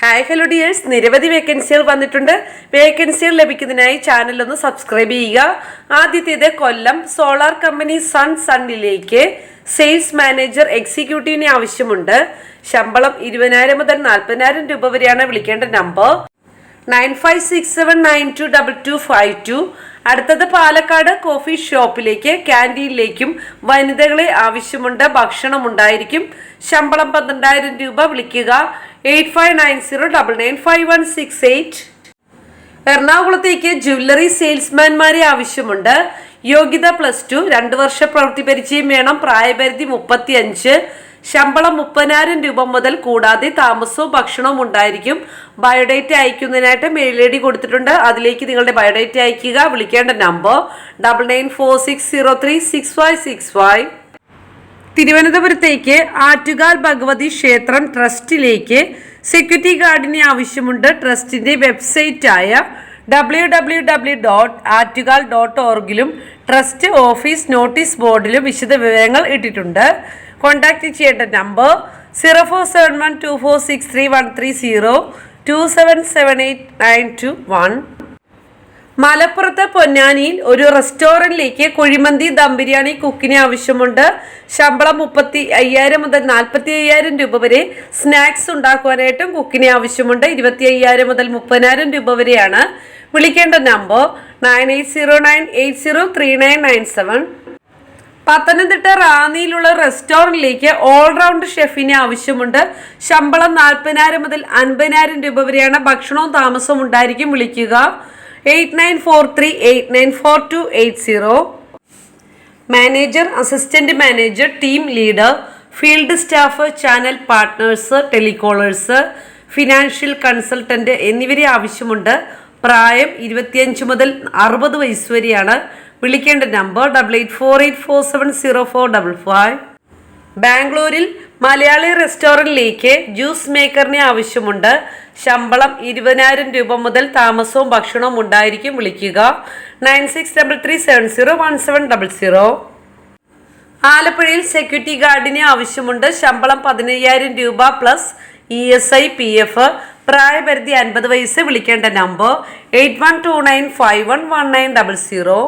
Hi hello dears. നിരവധി വേക്കൻസികൾ വന്നിട്ടുണ്ട്. വേക്കൻസികൾ ലഭിക്കുന്നതിനായി ചാനൽ ഒന്ന് സബ്സ്ക്രൈബ് ചെയ്യുക. ആദ്യത്തേത് കൊല്ലം സോളാർ കമ്പനി സൺ സണ്ണിലേക്ക് സെയിൽസ് മാനേജർ എക്സിക്യൂട്ടീവിനെ ആവശ്യമുണ്ട്. ശമ്പളം ഇരുപതിനായിരം മുതൽ നാൽപ്പതിനായിരം രൂപ വരെയാണ് വിളിക്കേണ്ട number. Nine five six seven nine two double two five two. അടുത്തത് പാലക്കാട് കോഫി ഷോപ്പിലേക്ക് ക്യാന്റീനിലേക്കും വനിതകളെ ആവശ്യമുണ്ട്. ഭക്ഷണം ഉണ്ടായിരിക്കും. ശമ്പളം പന്ത്രണ്ടായിരം രൂപ വിളിക്കുക. Eight five nine zero double nine five one six eight. എറണാകുളത്തേക്ക് ജ്വല്ലറി സെയിൽസ്മാൻമാരെ ആവശ്യമുണ്ട്. യോഗ്യത പ്ലസ് ടു രണ്ട് വർഷ പ്രവൃത്തി പരിചയം വേണം പ്രായപരിധി മുപ്പത്തി അഞ്ച് ശമ്പളം മുപ്പതിനായിരം രൂപ മുതൽ കൂടാതെ താമസവും ഭക്ഷണവും ഉണ്ടായിരിക്കും. ബയോഡേറ്റ അയക്കുന്നതിനായിട്ട് മെയിൽ ഐ ഡി കൊടുത്തിട്ടുണ്ട്. അതിലേക്ക് നിങ്ങളുടെ ബയോഡേറ്റ അയക്കുക വിളിക്കേണ്ട number double nine four six zero three six five six five. തിരുവനന്തപുരത്തേക്ക് ആറ്റുകാൽ ഭഗവതി ക്ഷേത്രം ട്രസ്റ്റിലേക്ക് സെക്യൂരിറ്റി ഗാർഡിനെ ആവശ്യമുണ്ട്. ട്രസ്റ്റിന്റെ വെബ്സൈറ്റായ W W W dot Attukal dot ഓർഗിലും trust office notice ബോർഡിലും വിശദ വിവരങ്ങൾ ഇട്ടിട്ടുണ്ട്. കോൺടാക്ട് ചെയ്യേണ്ട number zero four seven one two four six three one three zero two seven seven eight nine two one. മലപ്പുറത്ത് പൊന്നാനിയിൽ ഒരു റെസ്റ്റോറന്റിലേക്ക് കുഴിമന്തി ദം ബിരിയാണി കുക്കിന് ആവശ്യമുണ്ട്. ശമ്പളം മുപ്പത്തി അയ്യായിരം മുതൽ നാൽപ്പത്തി അയ്യായിരം രൂപ വരെ സ്നാക്സ് ഉണ്ടാക്കുവാനായിട്ടും കുക്കിന് ആവശ്യമുണ്ട്. ഇരുപത്തി അയ്യായിരം മുതൽ മുപ്പതിനായിരം രൂപ വരെയാണ്. വിളിക്കേണ്ട number nine eight zero nine eight zero three nine nine seven. Pathanamthitta റാന്നിയിലുള്ള റെസ്റ്റോറന്റിലേക്ക് ഓൾറൗണ്ട് ഷെഫിന് ആവശ്യമുണ്ട്. ശമ്പളം നാൽപ്പതിനായിരം മുതൽ അൻപതിനായിരം രൂപ വരെയാണ് ഭക്ഷണവും താമസവും ഉണ്ടായിരിക്കും വിളിക്കുക. Eight nine four three eight nine four two eight zero. Manager assistant manager team leader field staff channel partners telecallers financial consultant എന്നിവരെ ആവശ്യമുണ്ട്. പ്രായം ഇരുപത്തിയഞ്ച് മുതൽ അറുപത് വയസ്സ് വരെയാണ്. വിളിക്കേണ്ട number double eight four eight four seven zero four double five. ബാംഗ്ലൂരിൽ മലയാളി റെസ്റ്റോറന്റിലേക്ക് ജ്യൂസ് മേക്കറിനെ ആവശ്യമുണ്ട്. ശമ്പളം ഇരുപതിനായിരം രൂപ മുതൽ താമസവും ഭക്ഷണവും ഉണ്ടായിരിക്കും. വിളിക്കുക. Nine six double three seven zero one seven double zero ആലപ്പുഴയിൽ സെക്യൂരിറ്റി ഗാർഡിനെ ആവശ്യമുണ്ട്. ശമ്പളം പതിനയ്യായിരം രൂപ plus E S I P F പ്രായപരിധി അൻപത് വയസ്സ് വിളിക്കേണ്ട number eight one two nine five one one nine double zero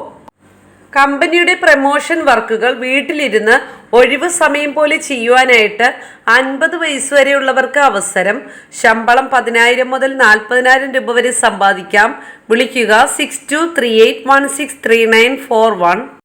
കമ്പനിയുടെ പ്രമോഷൻ വർക്കുകൾ വീട്ടിലിരുന്ന് ഒഴിവ് സമയം പോലെ ചെയ്യുവാനായിട്ട് അൻപത് വയസ്സ് വരെയുള്ളവർക്ക് അവസരം. ശമ്പളം പതിനായിരം മുതൽ നാൽപ്പതിനായിരം രൂപ വരെ സമ്പാദിക്കാം. വിളിക്കുക six two three eight one six three nine four one.